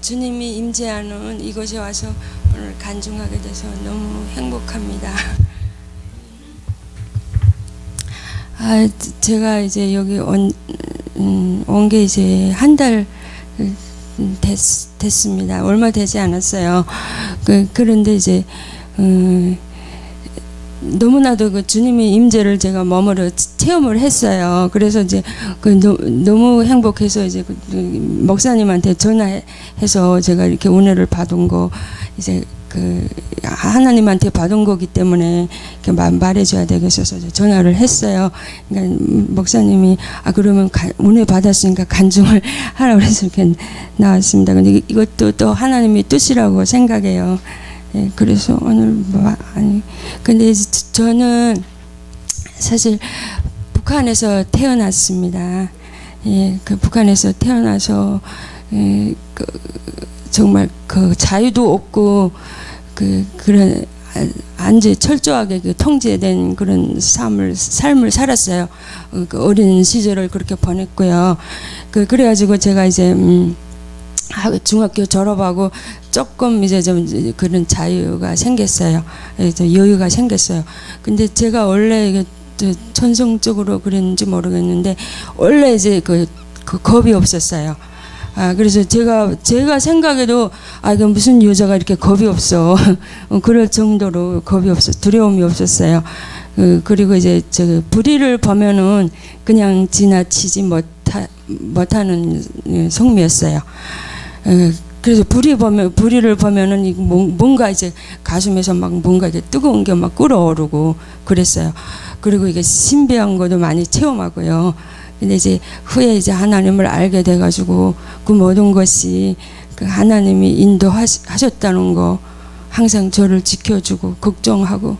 주님이 임재하는 이곳에 와서 오늘 간증하게 돼서 너무 행복합니다. 아, 제가 이제 여기 온, 음, 이제 한달 됐, 됐습니다. 얼마 되지 않았어요. 그, 그런데 이제, 음, 너무나도 그 주님의 임재를 제가 머무르 체험을 했어요. 그래서 이제 그 너, 너무 행복해서 이제 그 목사님한테 전화해서 제가 이렇게 은혜를 받은 거 이제 그 하나님한테 받은 거기 때문에 이렇게 말해줘야 되겠어서 전화를 했어요. 그러니까 목사님이 아 그러면 가, 은혜 받았으니까 간증을 하라고 해서 이렇게 나왔습니다. 근데 이것도 또 하나님의 뜻이라고 생각해요. 예, 그래서 오늘 뭐 아니 근데 저는 사실 북한에서 태어났습니다. 예, 그 북한에서 태어나서 예, 그 정말 그 자유도 없고 그 그런 안지 철저하게 그 통제된 그런 삶을 삶을 살았어요. 그 어린 시절을 그렇게 보냈고요. 그 그래가지고 제가 이제 음, 중학교 졸업하고 조금 이제 좀 그런 자유가 생겼어요. 여유가 생겼어요. 근데 제가 원래 이게 천성적으로 그랬는지 모르겠는데 원래 이제 그, 그 겁이 없었어요. 아 그래서 제가 제가 생각해도 아 이게 무슨 여자가 이렇게 겁이 없어 그럴 정도로 겁이 없어 두려움이 없었어요. 그, 그리고 이제 저 불의를 보면은 그냥 지나치지 못하, 못하는 예, 성미였어요. 그래서 불이 보면 불이를 보면은 뭔가 이제 가슴에서 막 뭔가 이제 뜨거운 게 막 끓어오르고 그랬어요. 그리고 이게 신비한 것도 많이 체험하고요. 근데 이제 후에 이제 하나님을 알게 돼가지고 그 모든 것이 그 하나님이 인도하셨다는 거 항상 저를 지켜주고 걱정하고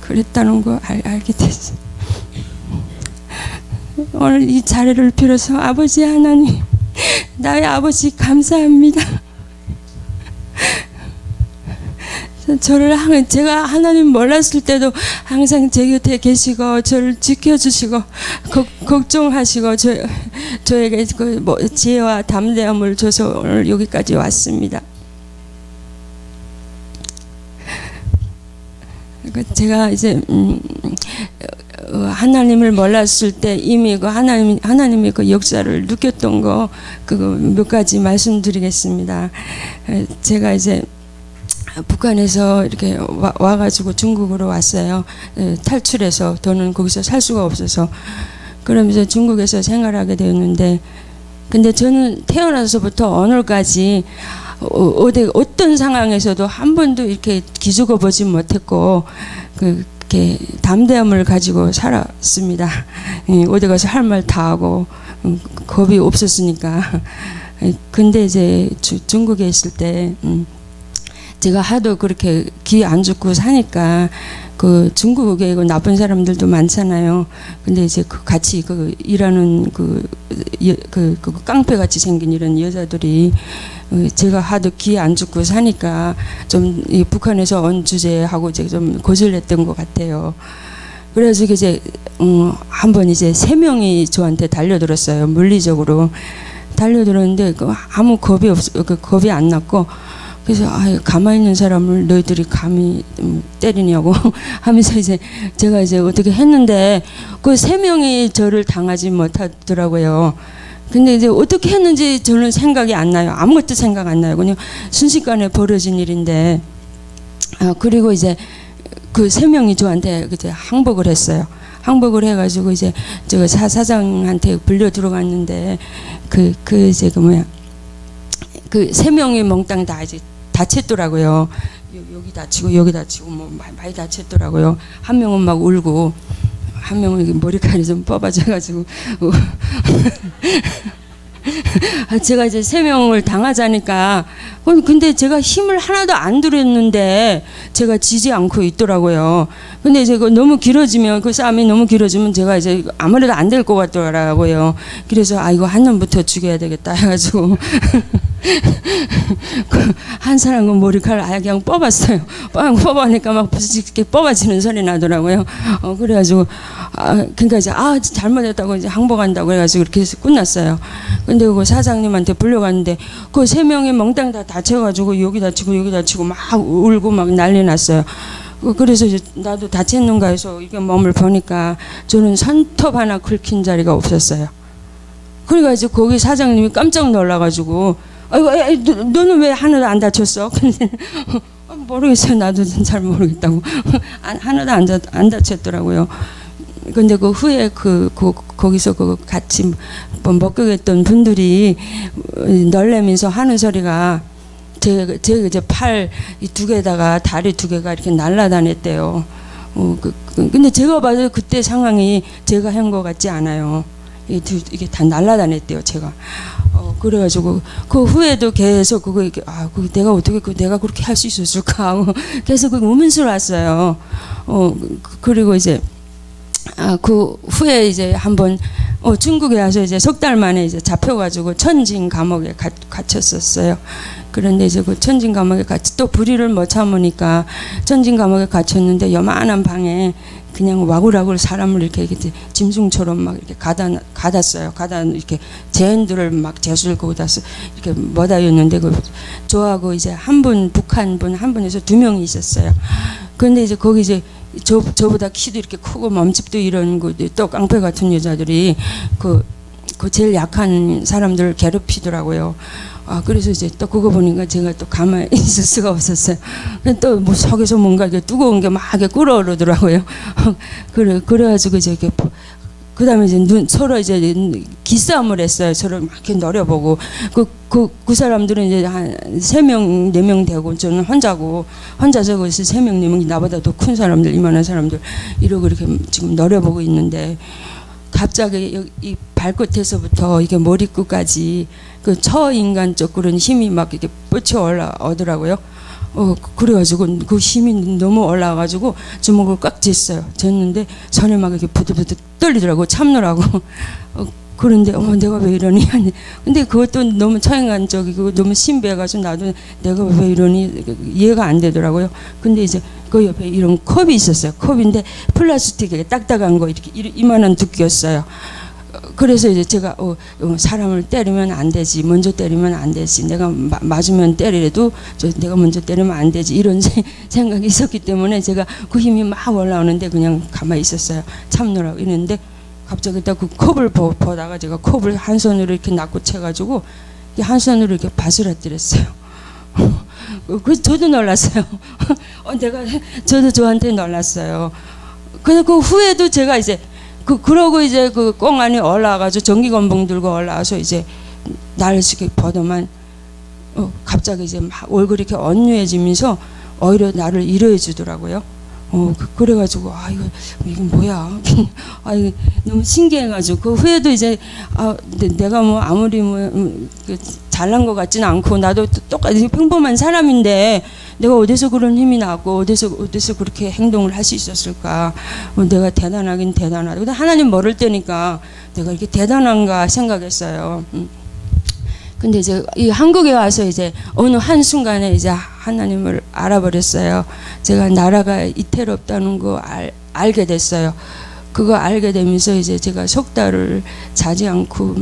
그랬다는 거 알, 알게 됐어요. 오늘 이 자리를 빌어서 아버지 하나님 나의 아버지 감사합니다. 저를 항 제가 하나님 몰랐을 때도 항상 제 곁에 계시고 저를 지켜주시고 거, 걱정하시고 저 저에게 그 뭐 지혜와 담대함을 줘서 오늘 여기까지 왔습니다. 제가 이제 음, 어, 하나님을 몰랐을 때 이미 그 하나님 하나님의 그 역사를 느꼈던 거 그거 몇 가지 말씀드리겠습니다. 제가 이제 북한에서 이렇게 와, 와가지고 중국으로 왔어요. 탈출해서 저는 거기서 살 수가 없어서 그러면서 중국에서 생활하게 되었는데 근데 저는 태어나서부터 오늘까지 어, 어디 어떤 상황에서도 한 번도 이렇게 기죽어 보지 못했고 그 이렇게 담대함을 가지고 살았습니다. 예, 어디 가서 할 말 다 하고 음, 겁이 없었으니까. 예, 근데 이제 주, 중국에 있을 때 음, 제가 하도 그렇게 귀 안 좋고 사니까 그 중국에 그 나쁜 사람들도 많잖아요. 근데 이제 그 같이 그 일하는 그, 그, 그 깡패 같이 생긴 이런 여자들이 어, 제가 하도 귀 안 죽고 사니까 좀 북한에서 온 주제하고 이제 좀 거절했던 것 같아요. 그래서 이제 음, 한번 이제 세 명이 저한테 달려들었어요. 물리적으로 달려들었는데 그 아무 겁이 없, 그 겁이 안 났고 그래서 아, 가만히 있는 사람을 너희들이 감히 때리냐고 하면서 이제 제가 이제 어떻게 했는데 그 세 명이 저를 당하지 못하더라고요. 근데 이제 어떻게 했는지 저는 생각이 안 나요. 아무것도 생각 안 나요. 그냥 순식간에 벌어진 일인데 아, 그리고 이제 그 세 명이 저한테 그때 항복을 했어요. 항복을 해가지고 이제 저 사, 사장한테 불려 들어갔는데 그, 그 이제 그 뭐야 그 세 명이 몽땅 다 이제 다쳤더라고요. 여기 다치고 여기 다치고 뭐 많이 다쳤더라고요. 한 명은 막 울고 한 명은 머리카락이 좀 뽑아져가지고 아, 제가 이제 세 명을 당하자니까 근데 제가 힘을 하나도 안 들였는데 제가 지지 않고 있더라고요. 근데 이제 그 너무 길어지면 그 싸움이 너무 길어지면 제가 이제 아무래도 안 될 것 같더라고요. 그래서 아 이거 한 놈부터 죽여야 되겠다 해가지고 그 한 사람은 머리카락 아예 그냥 뽑았어요. 빵 뽑아니까 막 이렇게 뽑아지는 소리 나더라고요. 어, 그래가지고 아 그러니까 이제 아 잘못했다고 이제 항복한다고 그래가지고 이렇게 해서 끝났어요. 근데 그 사장님한테 불려갔는데 그 세 명이 멍땅 다 다쳐가지고 여기 다치고 여기 다치고 막 울고 막 난리 났어요. 어, 그래서 이제 나도 다쳤는가 해서 이게 몸을 보니까 저는 손톱 하나 긁힌 자리가 없었어요. 이제 거기 사장님이 깜짝 놀라가지고 아이고 야, 너, 너는 왜 하나도 안 다쳤어? 근데 어, 모르겠어요. 나도 잘 모르겠다고 하나도 안, 다, 안 다쳤더라고요. 근데 그 후에 그, 그 거기서 그 같이 뭐 목격했던 분들이 놀래면서 하는 소리가 제, 제 이제 팔 두 개다가 다리 두 개가 이렇게 날아다녔대요. 어, 그, 그, 근데 제가 봐도 그때 상황이 제가 한 것 같지 않아요. 이게, 두, 이게 다 날아다녔대요, 제가. 어, 그래가지고 그 후에도 계속 그거 이렇게 아, 그 내가 어떻게 그 내가 그렇게 할 수 있었을까 하고 계속 그 의문스러 왔어요. 어, 그, 그리고 이제 아, 그 후에 이제 한번 어, 중국에 와서 이제 석 달 만에 이제 잡혀가지고 천진 감옥에 가, 갇혔었어요. 그런데 이제 그 천진 감옥에 갇히 또 불의를 못 참으니까 천진 감옥에 갇혔는데 요만한 방에 그냥 와글와글 사람을 이렇게, 이렇게 짐승처럼 막 이렇게 가다 가das어요. 가다 이렇게 제인들을 막 재수를 거기다 이렇게 못다였는데 그 저하고 이제 한 분 북한 분 한 분에서 두 명이 있었어요. 그런데 이제 거기 이제 저, 저보다 키도 이렇게 크고 몸집도 이런 거또 깡패 같은 여자들이 그, 그 제일 약한 사람들을 괴롭히더라고요. 아, 그래서 이제 또 그거 보니까 제가 또 가만히 있을 수가 없었어요. 또 뭐 속에서 뭔가 이게 뜨거운 게 막 이렇게 끓어오르더라고요. 그래, 그래가지고 이제 이렇게 그 다음에 이제 눈, 서로 이제 기싸움을 했어요. 서로 막 이렇게 노려보고. 그, 그, 그 사람들은 이제 한 세 명, 네 명 되고 저는 혼자고, 혼자서 거기서 세 명, 네 명이 나보다 더 큰 사람들, 이만한 사람들, 이러고 이렇게 지금 노려보고 있는데, 갑자기 이 발끝에서부터 이게 머리끝까지 그 처인간 쪽으로는 힘이 막 이렇게 뻗쳐 올라오더라고요. 어, 그래가지고 그 힘이 너무 올라와가지고 주먹을 꽉 쥐었어요. 졌는데 손이 막 이렇게 부들부들 떨리더라고 참느라고. 어, 그런데 어 내가 왜 이러니? 근데 그것도 너무 처인간적이고 너무 신비해가지고 나도 내가 왜 이러니 이해가 안 되더라고요. 근데 이제 그 옆에 이런 컵이 있었어요. 컵인데 플라스틱에 딱딱한 거 이렇게 이만한 두께였어요. 그래서 이제 제가 어, 어, 사람을 때리면 안 되지 먼저 때리면 안 되지 내가 마, 맞으면 때리래도 저 내가 먼저 때리면 안 되지 이런 세, 생각이 있었기 때문에 제가 그 힘이 막 올라오는데 그냥 가만히 있었어요 참느라고 이랬는데 갑자기 딱 그 컵을 보, 보다가 제가 컵을 한 손으로 이렇게 낚고 채가지고 한 손으로 이렇게 바스라뜨렸어요. 그 저도 놀랐어요. 어, 내가 저도 저한테 놀랐어요. 그래서 그 후에도 제가 이제 그 그러고 이제 그 꽁안이 올라와가지고 전기 건봉 들고 올라와서 이제 이렇게 보더만 어, 갑자기 이제 막 얼굴이 이렇게 언유해지면서 오히려 나를 이러해 주더라고요. 어, 그, 래가지고 아 이거 이거 뭐야? 아 이거 너무 신기해가지고 그 후에도 이제 아 내가 뭐 아무리 뭐 음, 그 잘난 것 같지는 않고 나도 똑같이 평범한 사람인데 내가 어디서 그런 힘이 나고 어디서 어디서 그렇게 행동을 할 수 있었을까? 뭐 내가 대단하긴 대단하다. 근데 하나님 모를 때니까 내가 이렇게 대단한가 생각했어요. 음. 근데 이제 이 한국에 와서 이제 어느 한 순간에 이제 하나님을 알아버렸어요. 제가 나라가 이태롭다는 거 알, 알게 됐어요. 그거 알게 되면서 이제 제가 석 달을 자지 않고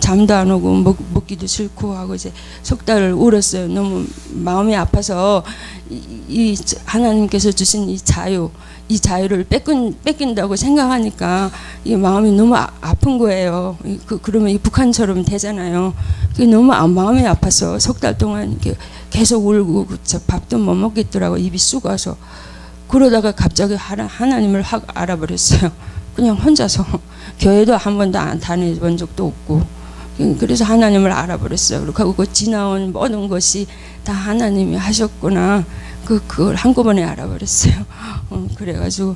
잠도 안 오고 먹, 먹기도 싫고 하고 이제 석 달을 울었어요. 너무 마음이 아파서 이, 이 하나님께서 주신 이 자유, 이 자유를 뺏긴, 뺏긴다고 생각하니까 이 마음이 너무 아, 픈 거예요. 그, 그러면 이 북한처럼 되잖아요. 그게 너무 아, 마음이 아파서 석 달 동안 계속 울고 저 밥도 못 먹겠더라고 입이 쑥어서 그러다가 갑자기 하나님을 확 알아버렸어요. 그냥 혼자서 교회도 한 번도 안 다녀본 적도 없고 그래서 하나님을 알아버렸어요. 그리고 그 지나온 모든 것이 다 하나님이 하셨구나. 그 그걸 한꺼번에 알아버렸어요. 어, 그래가지고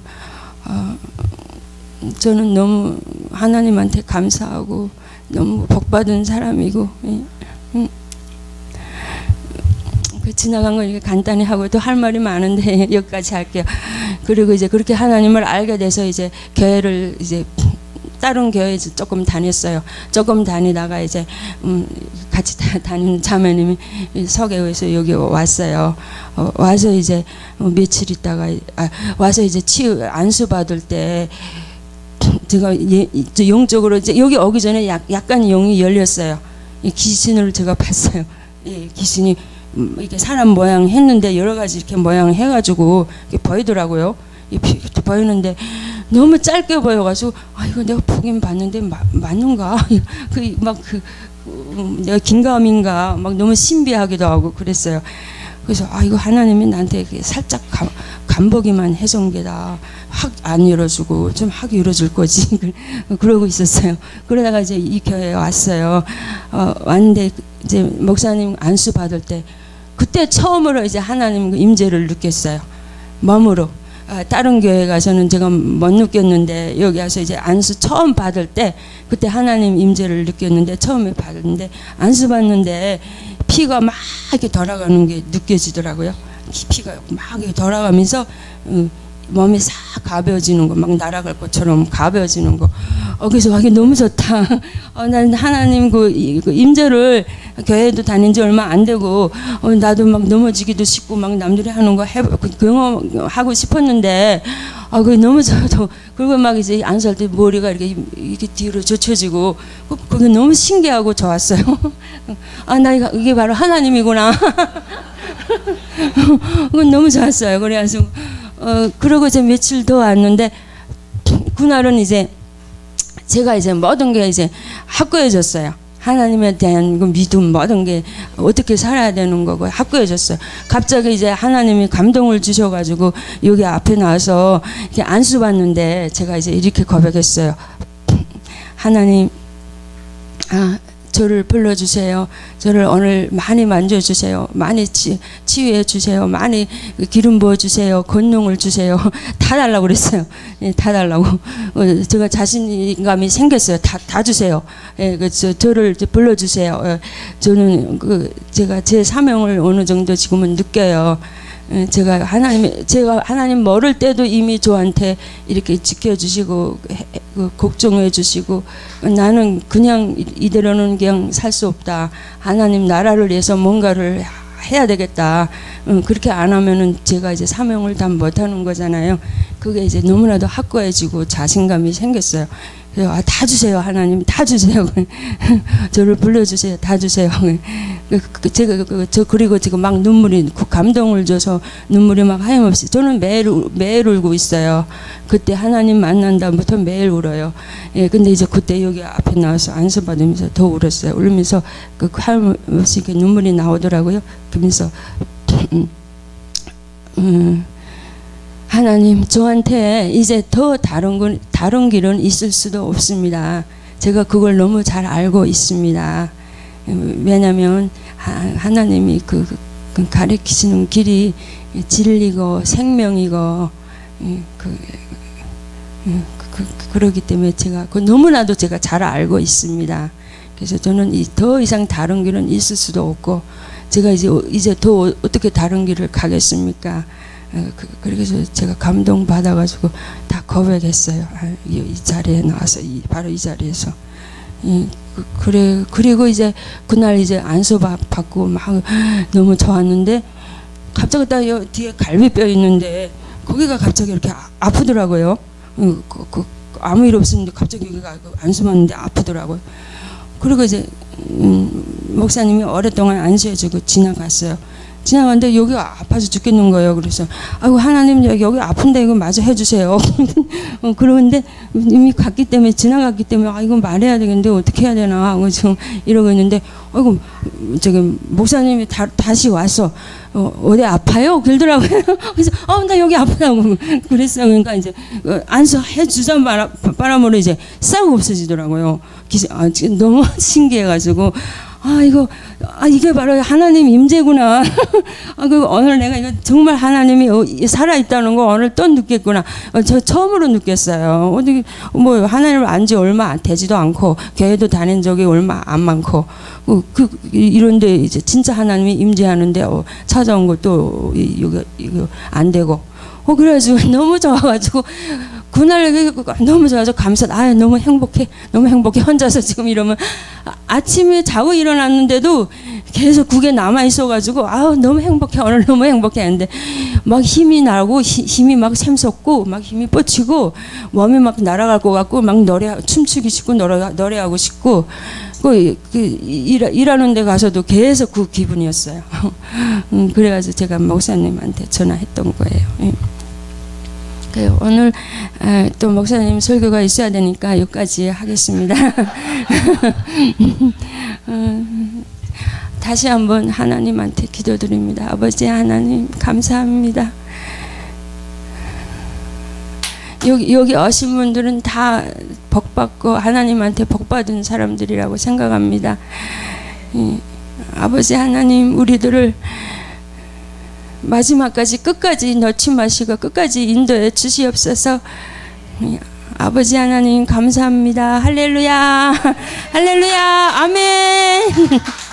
어, 저는 너무 하나님한테 감사하고 너무 복받은 사람이고. 예. 음. 그 지나간 거 이렇게 간단히 하고 또 할 말이 많은데 여기까지 할게요. 그리고 이제 그렇게 하나님을 알게 돼서 이제 교회를 이제 다른 교회 조금 다녔어요. 조금 다니다가 이제 음, 같이 다, 다니는 자매님이 서계에서 여기 왔어요. 어, 와서 이제 어, 며칠 있다가 아, 와서 이제 치유 안수 받을 때 제가 예, 영적으로 이제 여기 오기 전에 약, 약간 영이 열렸어요. 귀신을 제가 봤어요. 예, 귀신이 음, 이렇게 사람 모양 했는데 여러 가지 이렇게 모양 해가지고 이렇게 보이더라고요. 보이는데 너무 짧게 보여가지고 아 이거 내가 보긴 봤는데 마, 맞는가? 그 막그 음, 내가 긴가민가 막 너무 신비하기도 하고 그랬어요. 그래서 아 이거 하나님이 나한테 살짝 감, 간보기만 해준 게다 확안 열어주고 좀확 열어줄 거지 그러고 있었어요. 그러다가 이제 이 교회에 왔어요. 어, 왔는데 이제 목사님 안수 받을 때 그때 처음으로 이제 하나님 그 임재를 느꼈어요. 몸으로. 아, 다른 교회 가서는 제가 못 느꼈는데 여기 와서 이제 안수 처음 받을 때 그때 하나님 임재를 느꼈는데 처음에 받았는데 안수 받는데 피가 막 이렇게 돌아가는 게 느껴지더라고요. 피가 막 이렇게 돌아가면서 음, 몸이 싹 가벼워지는 거, 막 날아갈 것처럼 가벼워지는 거. 어, 그래서 이게 너무 좋다. 어, 난 하나님 그, 그 임재를 교회도 다닌 지 얼마 안 되고, 어, 나도 막 넘어지기도 쉽고, 막 남들이 하는 거 해, 그 경험하고 싶었는데, 아, 그게 너무 좋아. 그리고 막 이제 안살 때 머리가 이렇게, 이렇게 뒤로 젖혀지고, 그, 그게 너무 신기하고 좋았어요. 아, 나 이거, 이게 바로 하나님이구나. 그건 너무 좋았어요. 그래가지고, 어, 그러고 이제 며칠 더 왔는데 그날은 이제 제가 이제 모든 게 이제 확고해졌어요. 하나님에 대한 그 믿음 모든 게 어떻게 살아야 되는 거고 확고해졌어요. 갑자기 이제 하나님이 감동을 주셔가지고 여기 앞에 나와서 이렇게 안수 받는데 제가 이제 이렇게 고백했어요. 하나님, 아 저를 불러주세요. 저를 오늘 많이 만져주세요. 많이 치, 치유해 주세요. 많이 기름 부어주세요. 권능을 주세요. 다 달라고 그랬어요. 예, 다 달라고. 어, 제가 자신감이 생겼어요. 다, 다 주세요. 예, 그, 저, 저를 불러주세요. 어, 저는 그, 제가 제 사명을 어느 정도 지금은 느껴요. 예, 제가 하나님 제가 하나님 멀을 때도 이미 저한테 이렇게 지켜주시고 그 걱정해 주시고 나는 그냥 이대로는 그냥 살 수 없다. 하나님 나라를 위해서 뭔가를 해야 되겠다. 그렇게 안 하면은 제가 이제 사명을 다 못하는 거잖아요. 그게 이제 너무나도 확고해지고 자신감이 생겼어요. 아, 다 주세요 하나님. 다 주세요. 저를 불러주세요. 다 주세요. 그, 그, 제가 그, 저 그리고 지금 막 눈물이 감동을 줘서 눈물이 막 하염없이. 저는 매일 매일 울고 있어요. 그때 하나님 만난 다음부터 매일 울어요. 예 근데 이제 그때 여기 앞에 나와서 안수 받으면서 더 울었어요. 울면서 그 하염없이 눈물이 나오더라고요. 그러면서 음, 음 하나님 저한테 이제 더 다른 건 다른 길은 있을 수도 없습니다. 제가 그걸 너무 잘 알고 있습니다. 왜냐하면 하나님이 그, 그 가르치시는 길이 진리고 생명이고 그, 그, 그, 그러기 때문에 제가 그 너무나도 제가 잘 알고 있습니다. 그래서 저는 더 이상 다른 길은 있을 수도 없고 제가 이제 이제 더 어떻게 다른 길을 가겠습니까? 어, 그, 그래서 제가 감동 받아가지고 다 고백했어요. 아, 이, 자리에 나와서 이, 바로 이 자리에서. 이, 그, 그래 그리고 이제 그날 이제 안수 받고 막 너무 좋았는데 갑자기 딱 뒤에 갈비뼈 있는데 거기가 갑자기 이렇게 아, 프더라고요 그, 그, 아무 일 없었는데 갑자기 여기가 그 안수 받는데 아프더라고요. 그리고 이제 음, 목사님이 오랫동안 안수해주고 지나갔어요. 지나갔는데 여기가 아파서 죽겠는 거예요. 그래서 아이고 하나님 여기, 여기 아픈데 이거 마저 해주세요. 어, 그러는데 이미 갔기 때문에 지나갔기 때문에 아 이거 말해야 되겠는데 어떻게 해야 되나 하고 지금 이러고 있는데 아이고 저기 목사님이 다, 다시 와서 어, 어디 아파요? 그러더라고요. 그래서 어 나 여기 아프다고 그랬어요. 그러니까 이제 어, 안수 해주자 바람으로 이제 싹 없어지더라고요. 기사, 아, 너무 신기해가지고 아 이거 아 이게 바로 하나님 임재구나. 아 그 오늘 내가 이거 정말 하나님이 어, 살아 있다는 거 오늘 또 느꼈구나. 어, 저 처음으로 느꼈어요. 어디 뭐 하나님을 안지 얼마 되지도 않고 교회도 다닌 적이 얼마 안 많고 그, 그 이런데 이제 진짜 하나님이 임재하는데 어, 찾아온 것도 이거 이거 안 되고 어 그래가지고 너무 좋아가지고 그날 그- 그- 너무 좋아서 감사 아 너무 행복해. 너무 행복해. 혼자서 지금 이러면. 아, 아침에 자고 일어났는데도 계속 국에 남아 있어가지고 아우 너무 행복해. 오늘 너무 행복해 했는데. 막 힘이 나고 히- 힘이 막 샘솟고 막 힘이 뻗치고 몸이 막 날아갈 것 같고 막 노래 춤추기 싶고 노래 노래하고 싶고 그, 그 일, 일하는 데 가서도 계속 그 기분이었어요. 음, 그래가지고 제가 목사님한테 전화했던 거예요. 예. 그 오늘 아, 또 목사님 설교가 있어야 되니까 여기까지 하겠습니다. 음, 다시 한번 하나님한테 기도드립니다. 아버지 하나님 감사합니다. 여기 여기 오신 분들은 다 복 받고 하나님한테 복 받은 사람들이라고 생각합니다. 예, 아버지 하나님 우리들을 마지막까지 끝까지 넣지 마시고 끝까지 인도해 주시옵소서. 예, 아버지 하나님 감사합니다. 할렐루야. 할렐루야. 아멘.